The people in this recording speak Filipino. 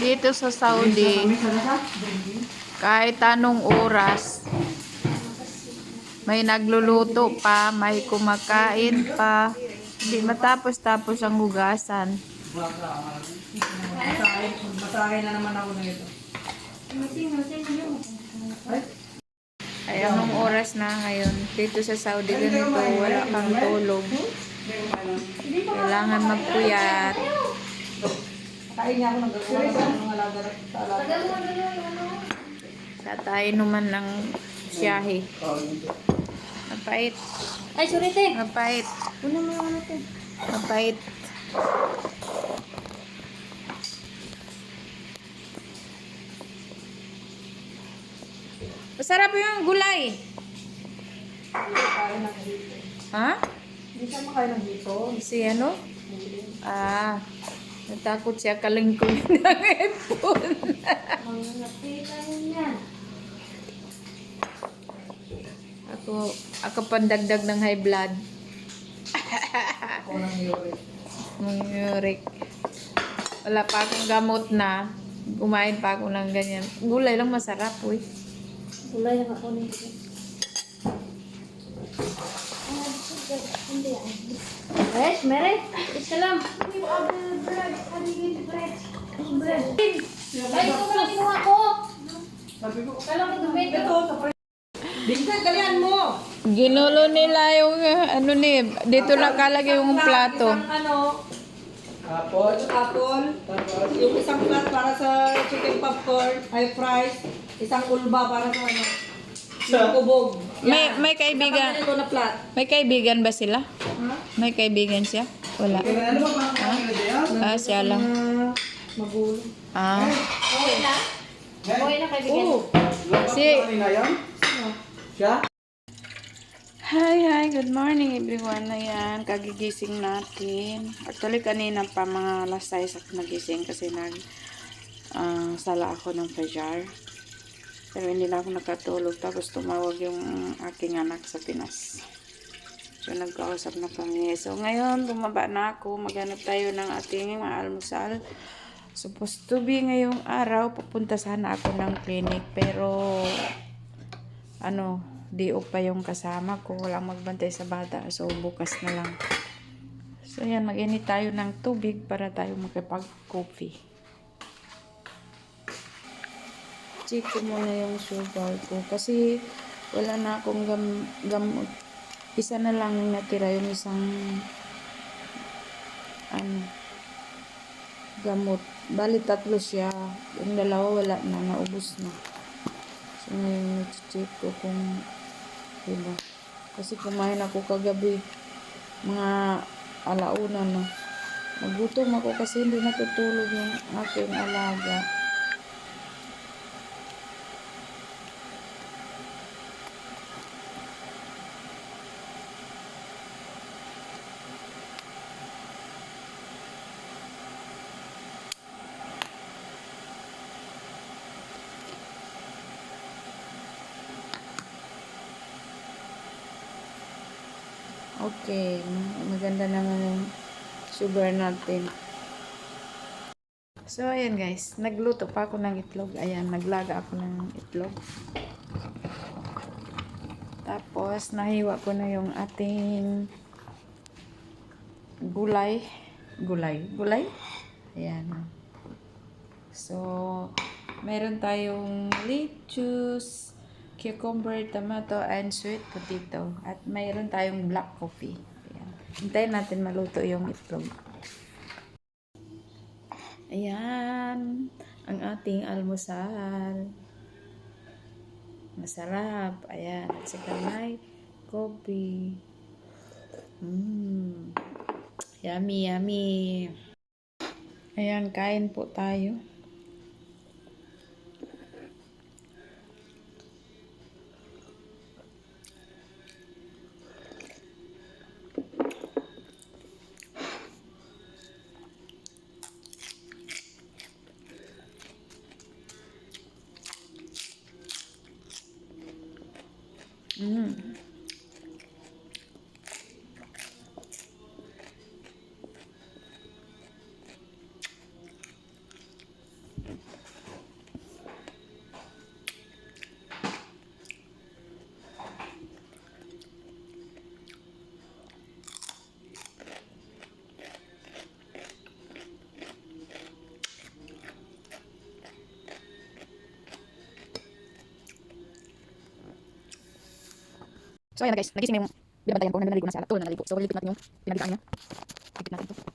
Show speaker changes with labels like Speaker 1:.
Speaker 1: Dito sa Saudi, kahit anong oras, may nagluluto pa, may kumakain pa. Hindi matapos-tapos ang hugasan.
Speaker 2: Masahe na naman ako na ito.
Speaker 1: Ay, anong oras na ngayon? Dito sa Saudi, ganito, wala kang tulog. Kailangan magpuyat.
Speaker 2: Kain niya ako ng gagawin ng mga sa alaga.
Speaker 1: Sa tayo naman ng siyahe. Mapait.
Speaker 3: Ay, sorry, te.
Speaker 1: Mapait.
Speaker 3: Una mo yung ano, te.
Speaker 1: Mapait. Masarap yung gulay.
Speaker 2: Kain ako dito.
Speaker 1: Ha?
Speaker 2: Hindi siya makain ng dito.
Speaker 1: Si ano? Ah, natakot siya kalingkuin ng headphone.
Speaker 3: Mga napitan yan.
Speaker 1: ako, ako pandagdag ng high blood.
Speaker 2: Ako ng uric.
Speaker 1: Uric. Wala pa akong gamot na. Kumain pa ako ng ganyan. Gulay lang masarap, uy.
Speaker 3: Gulay na ako nito. Fresh, mere. Isalam. Ay, ito pala kinuha ko. Kala ko
Speaker 2: ito, sa. Bingkay, galian mo!
Speaker 1: Ginulo nila yung ano ni, dito nakalagay yung plato.
Speaker 2: Isang ano, apple, apple, yung isang plat para sa chicken popcorn, ay fries, isang ulba para sa ano, yung kubog.
Speaker 1: May may kaibigan,
Speaker 2: Ito na plat.
Speaker 1: may kaibigan ba sila? May kaibigan siya? Wala. Ah, siya lang.
Speaker 2: Ah, magulo.
Speaker 1: Ah.
Speaker 3: Okay na? Okay na, kaibigan.
Speaker 2: Oo.
Speaker 1: Si
Speaker 4: Siya?
Speaker 1: Hi, hi. Good morning everyone. Ayan, kagigising natin. Actually, kanina pa mga alas 6 ako nagising kasi nag ah, sala ako ng fajar. Pero hindi na ako nakatulog. Tapos tumawag yung aking anak sa Pinas. So, nagkausap na kami. So, ngayon, bumaba na ako. Maghanap tayo ng ating mga almusal. Supposed to be ngayong araw, pupunta sana ako ng clinic. Pero, ano, di pa yung kasama ko. Walang magbantay sa bata. So, bukas na lang. So, yan. Mag-init tayo ng tubig para tayo makipag-coffee. Check ko muna yung sugar ko. Kasi, wala na akong gam gamot. Isa na lang natira yung isang ano gamot. Bali tatlo siya. Yung dalawa wala na. Naubos na. So, ngayon, check ko kung diba. Kasi kumain ako kagabi. Mga alauna na. Nagutom ako kasi hindi natutulog yung aking alaga. Okay, maganda naman yung sugar natin. So, ayan guys, nagluto pa ako ng itlog. Ayan, naglaga ako ng itlog. Tapos, nahiwa ko na yung ating gulay. Gulay? Gulay? Ayan. So, meron tayong lettuce, cucumber, tomato, and sweet potato. At mayroon tayong black coffee. Ayan. Hintayin natin maluto yung itlog. Ayan. Ang ating almusal. Masarap. Ayan. At saka may coffee. Mmm. Yummy, yummy. Ayan, kain po tayo. So ayan na guys, nagising na yung binabantayan ko na naligo na si Ala. Tulad na naligo. So, lilipit natin yung pinagdaan niya. Lipit natin to.